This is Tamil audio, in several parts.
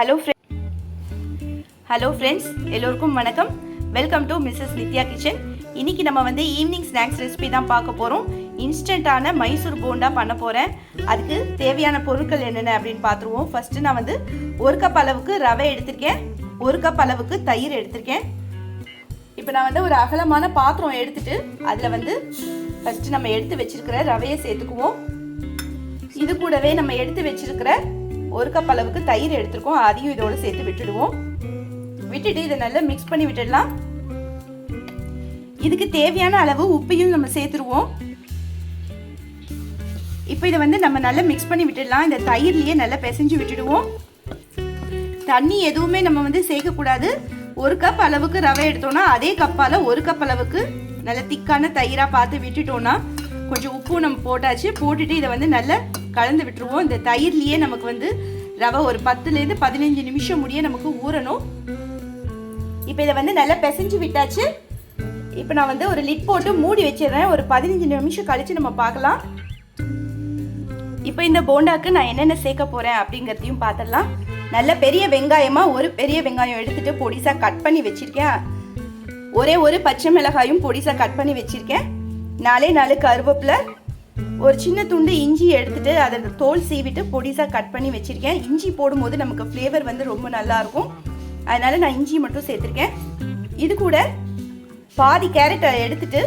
ஹலோ ஃப்ரெண்ட் ஹலோ ஃப்ரெண்ட்ஸ் எல்லோருக்கும் வணக்கம். Welcome to Mrs Nithya kitchen இன்னைக்கு நம்ம வந்து ஈவினிங் ஸ்நாக்ஸ் ரெசிபி தான் பார்க்க போகிறோம் இன்ஸ்டண்ட்டான மைசூர் போண்டா பண்ண போகிறேன் அதுக்கு தேவையான பொருட்கள் என்னென்ன அப்படின்னு பார்த்துருவோம். ஃபஸ்ட்டு நான் வந்து ஒரு கப் அளவுக்கு ரவை எடுத்திருக்கேன். ஒரு கப் அளவுக்கு தயிர் எடுத்திருக்கேன். இப்போ நான் வந்து ஒரு அகலமான பாத்திரம் எடுத்துட்டு அதில் வந்து ஃபஸ்ட்டு நம்ம எடுத்து வச்சிருக்கிற ரவையை சேர்த்துக்குவோம். இது கூடவே நம்ம எடுத்து வச்சிருக்கிற ஒரு கப் அளவுக்கு தயிர் எடுத்துருக்கோம். அதையும் இதோட சேர்த்து விட்டுடுவோம். விட்டுட்டு இதை நல்லா மிக்ஸ் பண்ணி விட்டுடலாம். இதுக்கு தேவையான அளவு உப்பையும் நம்ம சேர்த்துருவோம். இப்போ இதை வந்து நம்ம நல்லா மிக்ஸ் பண்ணி விட்டுடலாம். இந்த தயிர்லயே நல்லா பிசைஞ்சு விட்டுடுவோம். தண்ணி எதுவுமே நம்ம வந்து சேர்க்கக்கூடாது. ஒரு கப் அளவுக்கு ரவை எடுத்தோம்னா அதே கப்பால் ஒரு கப் அளவுக்கு நல்ல திக்கான தயிராக பார்த்து விட்டுட்டோம்னா கொஞ்சம் உப்பும் நம்ம போட்டாச்சு. போட்டுட்டு இதை வந்து நல்லா கலந்து விட்டுருவோம் இந்த தயிர்லேயே நமக்கு வந்து ரவை ஒரு பத்துலேருந்து பதினஞ்சு நிமிஷம் முடிய நமக்கு ஊறணும். இப்போ இதை வந்து நல்லா பிசைஞ்சு விட்டாச்சு. இப்போ நான் வந்து ஒரு லிட் போட்டு மூடி வச்சிடுறேன். ஒரு பதினஞ்சு நிமிஷம் கழிச்சு நம்ம பார்க்கலாம். இப்போ இந்த போண்டாக்கு நான் என்னென்ன சேர்க்க போகிறேன் அப்படிங்கிறதையும் பார்த்துடலாம். நல்ல பெரிய வெங்காயமாக ஒரு பெரிய வெங்காயம் எடுத்துட்டு பொடிசாக கட் பண்ணி வச்சுருக்கேன். ஒரே ஒரு பச்சை மிளகாயும் பொடிசாக கட் பண்ணி வச்சுருக்கேன். நாலே நாலு கருவேப்பிலை ஒரு சின்ன துண்டு இஞ்சி எடுத்துட்டு அதை தோல் சீவிட்டு பொடிசாக கட் பண்ணி வச்சுருக்கேன். இஞ்சி போடும்போது நமக்கு ஃப்ளேவர் வந்து ரொம்ப நல்லாயிருக்கும் அதனால நான் இஞ்சி மட்டும் சேர்த்துருக்கேன். இது கூட பாதி கேரட்டை எடுத்துட்டு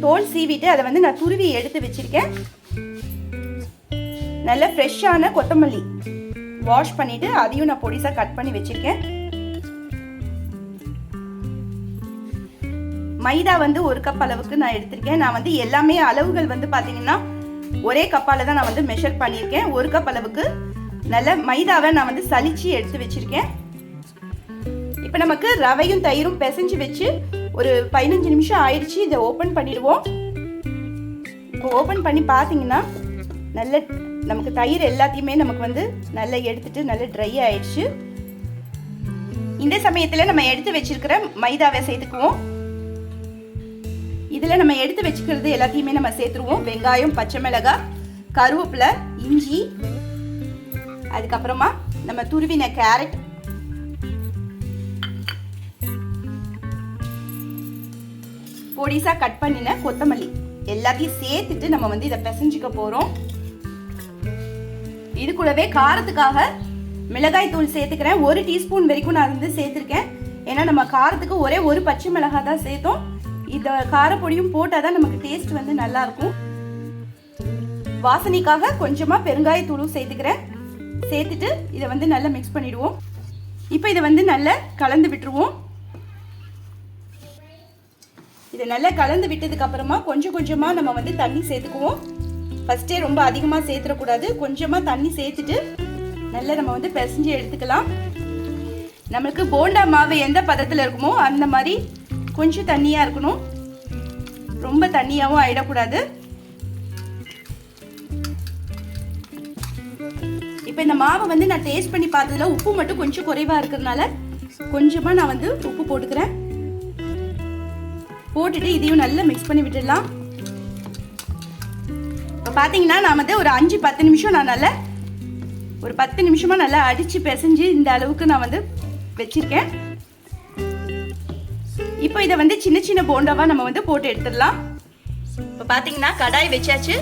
தோல் சீவிட்டு அதை வந்து நான் துருவி எடுத்து வச்சுருக்கேன். நல்ல ஃப்ரெஷ்ஷான கொத்தமல்லி வாஷ் பண்ணிட்டு அதையும் நான் பொடிசாக கட் பண்ணி வச்சுருக்கேன். மைதா வந்து ஒரு கப் அளவுக்கு நான் எடுத்திருக்கேன். நான் வந்து எல்லாமே அளவுகள் வந்து பார்த்தீங்கன்னா ஒரே கப்பால் தான் நான் வந்து மெஷர் பண்ணியிருக்கேன். ஒரு கப் அளவுக்கு நல்ல மைதாவை நான் வந்து சலிச்சு எடுத்து வச்சிருக்கேன். இப்போ நமக்கு ரவையும் தயிரும் பிசைஞ்சு வச்சு ஒரு பதினஞ்சு நிமிஷம் ஆயிடுச்சு. இதை ஓப்பன் பண்ணிடுவோம். இப்போ ஓப்பன் பண்ணி பார்த்தீங்கன்னா நல்ல நமக்கு தயிர் எல்லாத்தையுமே நமக்கு வந்து நல்லா எடுத்துட்டு நல்ல ட்ரை ஆயிடுச்சு. இந்த சமயத்தில் நம்ம எடுத்து வச்சிருக்கிற மைதாவை சேர்த்துக்குவோம். இதில் நம்ம எடுத்து வச்சுக்கிறது எல்லாத்தையுமே நம்ம சேர்த்துருவோம். வெங்காயம் பச்சை மிளகாய் கருவேப்பிலை இஞ்சி அதுக்கப்புறமா நம்ம துருவின கேரட். பொடிசாக கட் பண்ணின கொத்தமல்லி. எல்லாத்தையும் சேர்த்துட்டு நம்ம வந்து இதை பிசைஞ்சிக்க போகிறோம் இது கூடவே காரத்துக்காக மிளகாய் தூள் சேர்த்துக்கிறேன். ஒரு டீஸ்பூன் வரைக்கும் நான் வந்து சேர்த்துருக்கேன். ஏன்னா நம்ம காரத்துக்கு ஒரே ஒரு பச்சை மிளகாய் தான் சேர்த்தோம். இந்த காரப்பொடியும் போட்டால் தான் நமக்கு டேஸ்ட் வந்து நல்லா இருக்கும் வாசனைக்காக கொஞ்சமாக பெருங்காயத்தூளும் சேர்த்துக்கிறேன். சேர்த்துட்டு இதை வந்து நல்லா மிக்ஸ் பண்ணிடுவோம். இப்போ இதை வந்து நல்லா கலந்து விட்டுருவோம். இதை நல்லா கலந்து விட்டதுக்கு அப்புறமா கொஞ்சம் கொஞ்சமாக நம்ம வந்து தண்ணி சேர்த்துக்குவோம். ஃபஸ்ட்டே ரொம்ப அதிகமாக சேர்த்துடக்கூடாது. கொஞ்சமாக தண்ணி சேர்த்துட்டு நல்லா நம்ம வந்து பிசைஞ்சு எடுத்துக்கலாம். நம்மளுக்கு போண்டா மாவு எந்த பதத்தில் இருக்குமோ அந்த மாதிரி கொஞ்சம் தண்ணியாக இருக்கணும். ரொம்ப தண்ணியாகவும் ஆயிடக்கூடாது. இப்போ இந்த மாவை வந்து நான் டேஸ்ட் பண்ணி பார்த்ததுல உப்பு மட்டும் கொஞ்சம் குறைவாக இருக்கிறதுனால கொஞ்சமாக நான் வந்து உப்பு போட்டுக்கிறேன். போட்டுட்டு இதையும் நல்லா மிக்ஸ் பண்ணி விட்டுடலாம். இப்போ பார்த்தீங்கன்னா நான் வந்து ஒரு அஞ்சு பத்து நிமிஷம் நான் நல்லா ஒரு பத்து நிமிஷமாக நல்லா அடித்து பிசைஞ்சு இந்த அளவுக்கு நான் வந்து வச்சுருக்கேன். இப்போ இதை வந்து சின்ன சின்ன போண்டாவாக நம்ம வந்து போட்டு எடுத்துடலாம். இப்போ பார்த்தீங்கன்னா கடாய் வச்சாச்சு.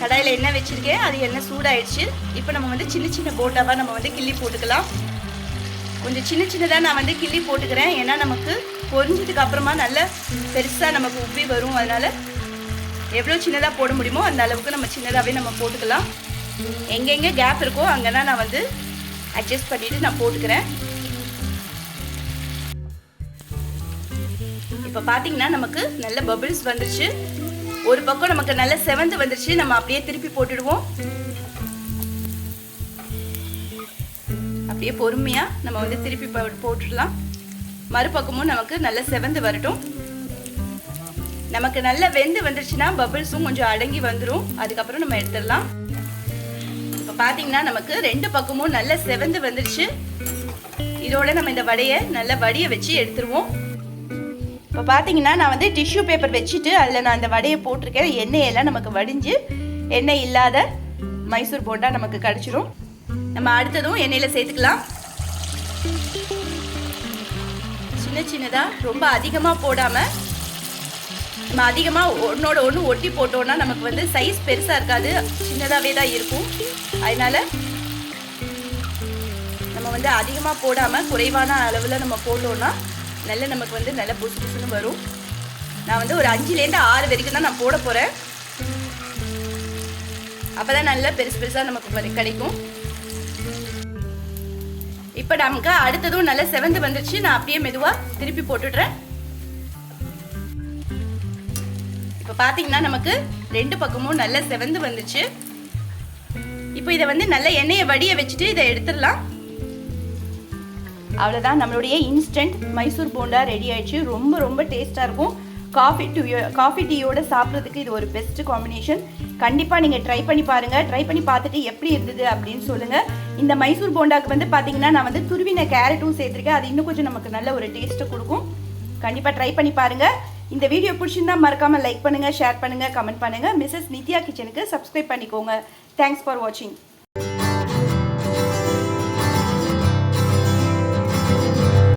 கடாயில் எண்ணெய் வச்சுருக்கேன் அது எண்ணெய் சூடாயிடுச்சு? இப்போ நம்ம வந்து சின்ன சின்ன போண்டாவாக நம்ம வந்து கிள்ளி போட்டுக்கலாம். கொஞ்சம் சின்ன சின்னதாக நான் வந்து கிள்ளி போட்டுக்கிறேன். ஏன்னா நமக்கு பொரிஞ்சதுக்கு அப்புறமா நல்ல பெருசாக நமக்கு உப்பி வரும். அதனால் எவ்வளோ சின்னதாக போட முடியுமோ அந்த அளவுக்கு நம்ம சின்னதாகவே நம்ம போட்டுக்கலாம். எங்கெங்கே கேப் இருக்கோ அங்கெல்லாம் நான் வந்து அட்ஜஸ்ட் பண்ணிவிட்டு நான் போட்டுக்கிறேன். இப்போ பார்த்தீங்கன்னா நமக்கு நல்ல பபிள்ஸ் வந்துருச்சு. ஒரு பக்கம் நமக்கு நல்ல செவந்து வந்துருச்சு. நம்ம அப்படியே திருப்பி போட்டுடுவோம். அப்படியே பொறுமையாக நம்ம வந்து திருப்பி போட்டுடலாம். மறுபக்கமும் நமக்கு நல்ல செவந்து வரட்டும். நமக்கு நல்ல வெந்து வந்துருச்சுன்னா பபிள்ஸும் கொஞ்சம் அடங்கி வந்துடும் அதுக்கப்புறம் நம்ம எடுத்துடலாம். இப்போ பார்த்தீங்கன்னா நமக்கு ரெண்டு பக்கமும் நல்ல செவந்து வந்துருச்சு. இதோட நம்ம இந்த வடையை நல்ல வடியை வச்சு எடுத்துருவோம். இப்போ பார்த்தீங்கன்னா நான் வந்து டிஷ்யூ பேப்பர் வச்சுட்டு அதில் நான் அந்த வடையை போட்டிருக்கேன். எண்ணெயெல்லாம் நமக்கு வடிஞ்சு எண்ணெய் இல்லாத மைசூர் போண்டா நமக்கு கிடச்சிரும். நம்ம அடுத்ததும் எண்ணெயில் சேர்த்துக்கலாம். சின்ன சின்னதாக ரொம்ப அதிகமாக போடாமல் நம்ம அதிகமாக ஒன்றோட ஒன்று ஒட்டி போட்டோம்னா நமக்கு வந்து சைஸ் பெருசாக இருக்காது. சின்னதாகவே தான் இருக்கும். அதனால் நம்ம வந்து அதிகமாக போடாமல் குறைவான அளவில் நம்ம போட்டோன்னா நல்ல நமக்கு வந்து நல்ல புசு புசுன்னு வரும். நான் வந்து ஒரு அஞ்சுலேருந்து ஆறு வரைக்கும் தான் நான் போட போகிறேன் அப்போ தான் நல்லா பெருசு பெருசாக நமக்கு கிடைக்கும். இப்போ நமக்கு அடுத்ததும் நல்லா செவந்து வந்துருச்சு. நான் அப்படியே மெதுவாக திருப்பி போட்டுடுறேன். இப்போ பார்த்தீங்கன்னா நமக்கு ரெண்டு பக்கமும் நல்லா செவந்து வந்துச்சு. இப்போ இதை வந்து நல்ல எண்ணெயை வடிய வச்சுட்டு இதை எடுத்துடலாம். அவ்வளோதான் நம்மளுடைய இன்ஸ்டன்ட் மைசூர் போண்டா ரெடி ஆயிடுச்சு. ரொம்ப ரொம்ப டேஸ்ட்டாக இருக்கும். காஃபி டூ காஃபி டீயோட சாப்பிட்றதுக்கு இது ஒரு பெஸ்ட் காம்பினேஷன் கண்டிப்பாக நீங்கள் ட்ரை பண்ணி பாருங்கள் ட்ரை பண்ணி பார்த்துட்டு எப்படி இருந்தது அப்படின்னு சொல்லுங்கள் இந்த மைசூர் போண்டாக்கு வந்து பார்த்தீங்கன்னா நான் வந்து துருவின கேரட்டும் சேர்த்துருக்கேன். அது இன்னும் கொஞ்சம் நமக்கு நல்ல ஒரு டேஸ்ட்டை கொடுக்கும். கண்டிப்பாக ட்ரை பண்ணி பாருங்கள் இந்த வீடியோ பிடிச்சிருந்தா மறக்காமல் லைக் பண்ணுங்கள் ஷேர் பண்ணுங்கள் கமெண்ட் பண்ணுங்கள் மிஸ்ஸஸ் நித்யா கிச்சனுக்கு சப்ஸ்கிரைப் பண்ணிக்கோங்க. தேங்க்ஸ் ஃபார் வாட்சிங்